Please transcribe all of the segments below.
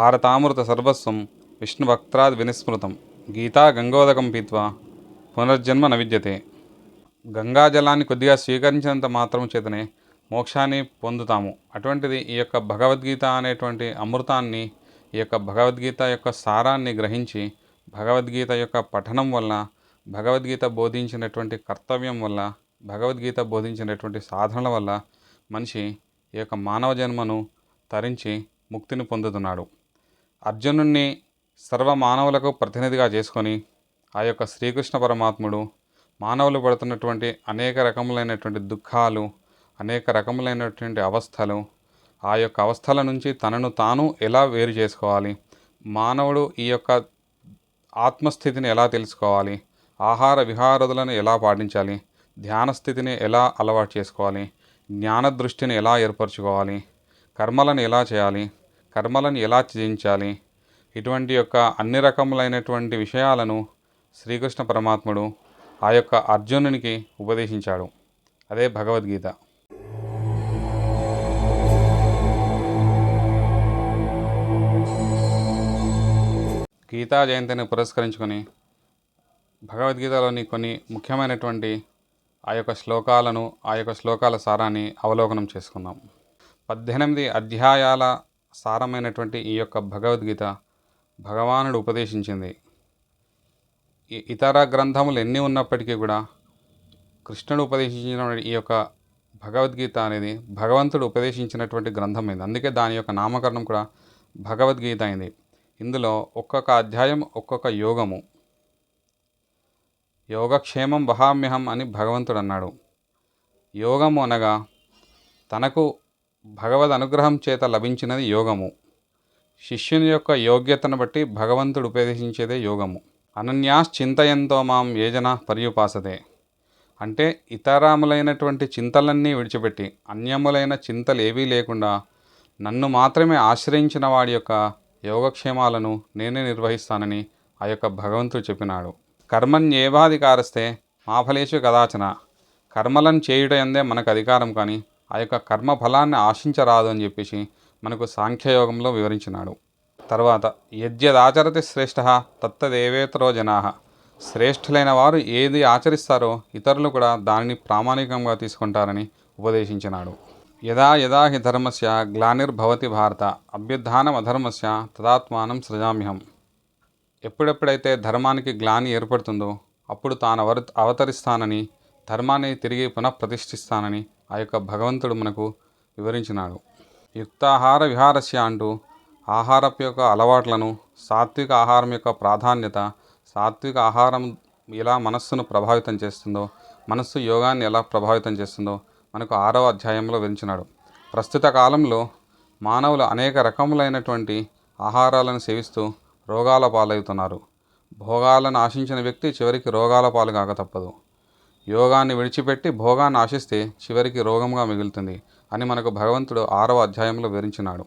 భారతామృత సర్వస్వం విష్ణుభక్త్రాద్ వినిస్మృతం గీతా గంగోదకం పీత్వా పునర్జన్మ న విద్యతే గంగాజలాన్ని కొద్దిగా స్వీకరించినంత మాత్రం చేతనే మోక్షాన్ని పొందుతాము। అటువంటిది ఈ యొక్క భగవద్గీత అనేటువంటి అమృతాన్ని ఈ యొక్క భగవద్గీత యొక్క సారాన్ని గ్రహించి భగవద్గీత యొక్క పఠనం వల్ల భగవద్గీత బోధించినటువంటి కర్తవ్యం వల్ల భగవద్గీత బోధించినటువంటి సాధనల వల్ల మనిషి ఈ యొక్క మానవ జన్మను తరించి ముక్తిని పొందుతున్నాడు। అర్జునుణ్ణి సర్వ మానవులకు ప్రతినిధిగా చేసుకొని ఆ యొక్క శ్రీకృష్ణ పరమాత్ముడు మానవులు పడుతున్నటువంటి అనేక రకములైనటువంటి దుఃఖాలు అనేక రకములైనటువంటి అవస్థలు ఆ యొక్క అవస్థల నుంచి తనను తాను ఎలా వేరు చేసుకోవాలి మానవుడు ఈ యొక్క ఆత్మస్థితిని ఎలా తెలుసుకోవాలి ఆహార విహారదులను ఎలా పాటించాలి ధ్యాన స్థితిని ఎలా అలవాటు చేసుకోవాలి జ్ఞాన దృష్టిని ఎలా ఏర్పరచుకోవాలి కర్మలను ఎలా చేయాలి కర్మలను ఎలా త్యజించాలి? ఇటువంటి యొక్క అన్ని రకములైనటువంటి విషయాలను శ్రీకృష్ణ పరమాత్ముడు ఆ యొక్క అర్జునునికి ఉపదేశించాడు. అదే భగవద్గీత. గీతా జయంతిని పురస్కరించుకొని భగవద్గీతలోని కొన్ని ముఖ్యమైనటువంటి ఆ యొక్క శ్లోకాలను ఆ యొక్క శ్లోకాల సారాన్ని అవలోకనం చేసుకుందాం. పద్దెనిమిది అధ్యాయాల సారమైనటువంటి ఈ యొక్క భగవద్గీత భగవానుడు ఉపదేశించింది. ఇతర గ్రంథములు ఎన్ని ఉన్నప్పటికీ కూడా కృష్ణుడు ఉపదేశించిన ఈ యొక్క భగవద్గీత అనేది భగవంతుడు ఉపదేశించినటువంటి గ్రంథం అయింది. అందుకే దాని యొక్క నామకరణం కూడా భగవద్గీత అయింది. ఇందులో ఒక్కొక్క అధ్యాయం ఒక్కొక్క యోగము. యోగక్షేమం వహామ్యహం అని భగవంతుడు అన్నాడు. యోగము అనగా తనకు భగవద్ అనుగ్రహం చేత లభించినది యోగము. శిష్యుని యొక్క యోగ్యతను బట్టి భగవంతుడు ఉపదేశించేదే యోగము. అనన్యాస్ చింతయంతో మాం యేజన పర్యుపాసదే అంటే ఇతరములైనటువంటి చింతలన్నీ విడిచిపెట్టి అన్యములైన చింతలు ఏవీ లేకుండా నన్ను మాత్రమే ఆశ్రయించిన వాడి యొక్క యోగక్షేమాలను నేనే నిర్వహిస్తానని ఆ యొక్క భగవంతుడు చెప్పినాడు. కర్మన్యేవాధికారస్తే మాఫలేషు కదాచన. కర్మలను చేయుట ఎందే మనకు అధికారం కానీ ఆ యొక్క కర్మ ఫలాన్ని ఆశించరాదు అని చెప్పేసి మనకు సాంఖ్యయోగంలో వివరించినాడు. తర్వాత యద్యదాచరతి శ్రేష్ఠ తత్తదేవేతరో జనా. శ్రేష్ఠులైన వారు ఏది ఆచరిస్తారో ఇతరులు కూడా దానిని ప్రామాణికంగా తీసుకుంటారని ఉపదేశించినాడు. యదా యదా హి ధర్మస్య గ్లానిర్భవతి భారత అభ్యుత్నం అధర్మస్య తదాత్మానం సృజామ్యహం. ఎప్పుడెప్పుడైతే ధర్మానికి గ్లాని ఏర్పడుతుందో అప్పుడు తాను అవర అవతరిస్తానని ధర్మాన్ని తిరిగి పునఃప్రతిష్ఠిస్తానని ఆ యొక్క భగవంతుడు మనకు వివరించినాడు. యుక్తాహార విహారస్య అంటూ ఆహారపు యొక్క అలవాట్లను సాత్విక ఆహారం యొక్క ప్రాధాన్యత సాత్విక ఆహారం ఎలా మనస్సును ప్రభావితం చేస్తుందో మనస్సు యోగాన్ని ఎలా ప్రభావితం చేస్తుందో మనకు ఆరవ అధ్యాయంలో వివరించినాడు. ప్రస్తుత కాలంలో మానవులు అనేక రకములైనటువంటి ఆహారాలను సేవిస్తూ రోగాల పాలవుతున్నారు. భోగాలను ఆశించిన వ్యక్తి చివరికి రోగాల పాలు కాక తప్పదు. యోగాన్ని విడిచిపెట్టి భోగాన్ని ఆశిస్తే చివరికి రోగంగా మిగులుతుంది అని మనకు భగవంతుడు ఆరవ అధ్యాయంలో వివరించినాడు.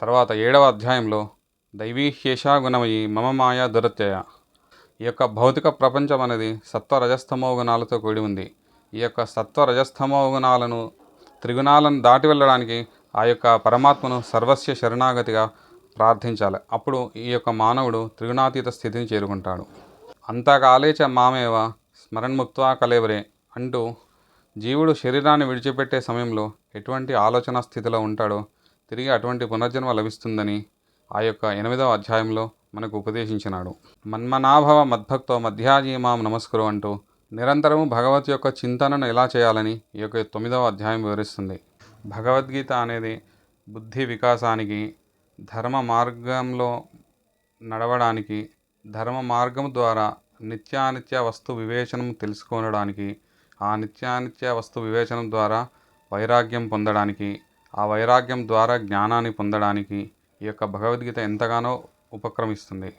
తర్వాత ఏడవ అధ్యాయంలో దైవీహ్యేషా గుణమయి మమ మాయా దురత్యయ. ఈ యొక్క భౌతిక ప్రపంచం అనేది సత్వరజస్తమో గుణాలతో కూడి ఉంది. ఈ యొక్క సత్వరజస్తమో గుణాలను త్రిగుణాలను దాటి వెళ్ళడానికి ఆ యొక్క పరమాత్మను సర్వస్య శరణాగతిగా ప్రార్థించాలి. అప్పుడు ఈ యొక్క మానవుడు త్రిగుణాతీత స్థితిని చేరుకుంటాడు. అంతకాలేచ మామేవ స్మరణ్ముక్త్వా కలేవరే అంటూ జీవుడు శరీరాన్ని విడిచిపెట్టే సమయంలో ఎటువంటి ఆలోచన స్థితిలో ఉంటాడో తిరిగి అటువంటి పునర్జన్మ లభిస్తుందని ఆ యొక్క ఎనిమిదవ అధ్యాయంలో మనకు ఉపదేశించినాడు. మన్మనాభవ మద్భక్తో మధ్యాజీమాం నమస్కరు అంటూ నిరంతరము భగవత్ యొక్క చింతనను ఎలా చేయాలని ఈ యొక్క తొమ్మిదవ అధ్యాయం వివరిస్తుంది. భగవద్గీత అనేది బుద్ధి వికాసానికి ధర్మ మార్గంలో నడవడానికి ధర్మ మార్గం ద్వారా నిత్యానిత్య వస్తు వివేచనం తెలుసుకోవడానికి ఆ నిత్యానిత్య వస్తు వివేచనం ద్వారా వైరాగ్యం పొందడానికి ఆ వైరాగ్యం ద్వారా జ్ఞానాన్ని పొందడానికి ఈ యొక్క భగవద్గీత ఎంతగానో ఉపక్రమిస్తుంది.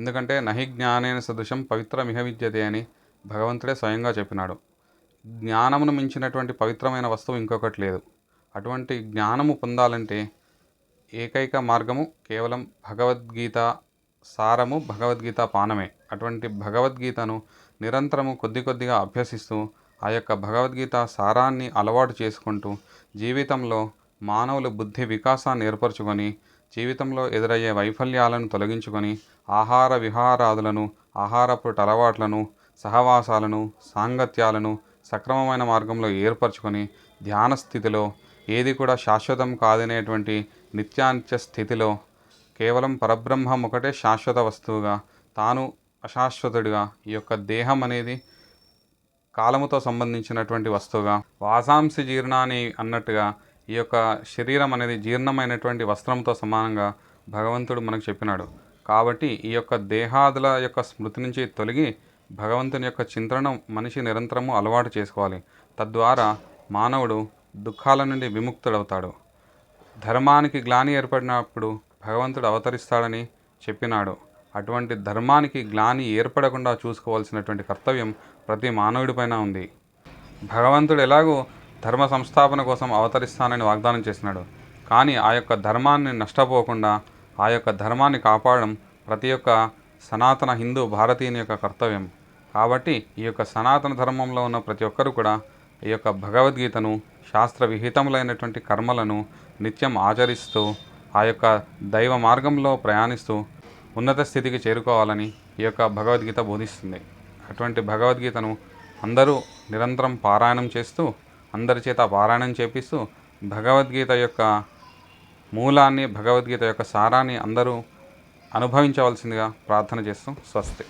ఎందుకంటే నహి జ్ఞానైన సదృశం పవిత్రమిహ విద్యతే అని భగవంతుడే స్వయంగా చెప్పినాడు. జ్ఞానమును మించినటువంటి పవిత్రమైన వస్తువు ఇంకొకటి లేదు. అటువంటి జ్ఞానము పొందాలంటే ఏకైక మార్గము కేవలం భగవద్గీత సారము భగవద్గీత పానమే. అటువంటి భగవద్గీతను నిరంతరము కొద్ది కొద్దిగా అభ్యసిస్తూ ఆ యొక్క భగవద్గీత సారాన్ని అలవాటు చేసుకుంటూ జీవితంలో మానవుల బుద్ధి వికాసాన్ని ఏర్పరచుకొని జీవితంలో ఎదురయ్యే వైఫల్యాలను తొలగించుకొని ఆహార విహారాదులను ఆహారపు అలవాట్లను సహవాసాలను సాంగత్యాలను సక్రమమైన మార్గంలో ఏర్పరచుకొని ధ్యాన స్థితిలో ఏది కూడా శాశ్వతం కాదనేటువంటి నిత్యానిత్య స్థితిలో కేవలం పరబ్రహ్మం ఒకటే శాశ్వత వస్తువుగా తాను అశాశ్వతుడిగా ఈ యొక్క దేహం అనేది కాలముతో సంబంధించినటువంటి వస్తువుగా వాసాంసి జీర్ణాన్ని అన్నట్టుగా ఈ యొక్క శరీరం అనేది జీర్ణమైనటువంటి వస్త్రంతో సమానంగా భగవంతుడు మనకు చెప్పినాడు. కాబట్టి ఈ యొక్క దేహాదుల యొక్క స్మృతి నుంచి తొలగి భగవంతుని యొక్క చింతనం మనిషి నిరంతరము అలవాటు చేసుకోవాలి. తద్వారా మానవుడు దుఃఖాల నుండి విముక్తుడవుతాడు. ధర్మానికి గ్లాని ఏర్పడినప్పుడు భగవంతుడు అవతరిస్తాడని చెప్పినాడు. అటువంటి ధర్మానికి గ్లాని ఏర్పడకుండా చూసుకోవాల్సినటువంటి కర్తవ్యం ప్రతి మానవుడిపైన ఉంది. భగవంతుడు ఎలాగో ధర్మ సంస్థాపన కోసం అవతరిస్తానని వాగ్దానం చేసినాడు. కానీ ఆ యొక్క ధర్మాన్ని నష్టపోకుండా ఆ యొక్క ధర్మాన్ని కాపాడడం ప్రతి ఒక్క సనాతన హిందూ భారతీయుని యొక్క కర్తవ్యం. కాబట్టి ఈ యొక్క సనాతన ధర్మంలో ఉన్న ప్రతి ఒక్కరు కూడా ఈ యొక్క భగవద్గీతను శాస్త్ర విహితములైనటువంటి కర్మలను నిత్యం ఆచరిస్తూ ఆ యొక్క దైవ మార్గంలో ప్రయాణిస్తూ ఉన్నత స్థితికి చేరుకోవాలని ఈ యొక్క భగవద్గీత బోధిస్తుంది. అటువంటి భగవద్గీతను అందరూ నిరంతరం పారాయణం చేస్తూ అందరి చేత పారాయణం చేపిస్తూ భగవద్గీత యొక్క మూలాన్ని భగవద్గీత యొక్క సారాన్ని అందరూ అనుభవించవలసిందిగా ప్రార్థన చేస్తూ స్వస్తి.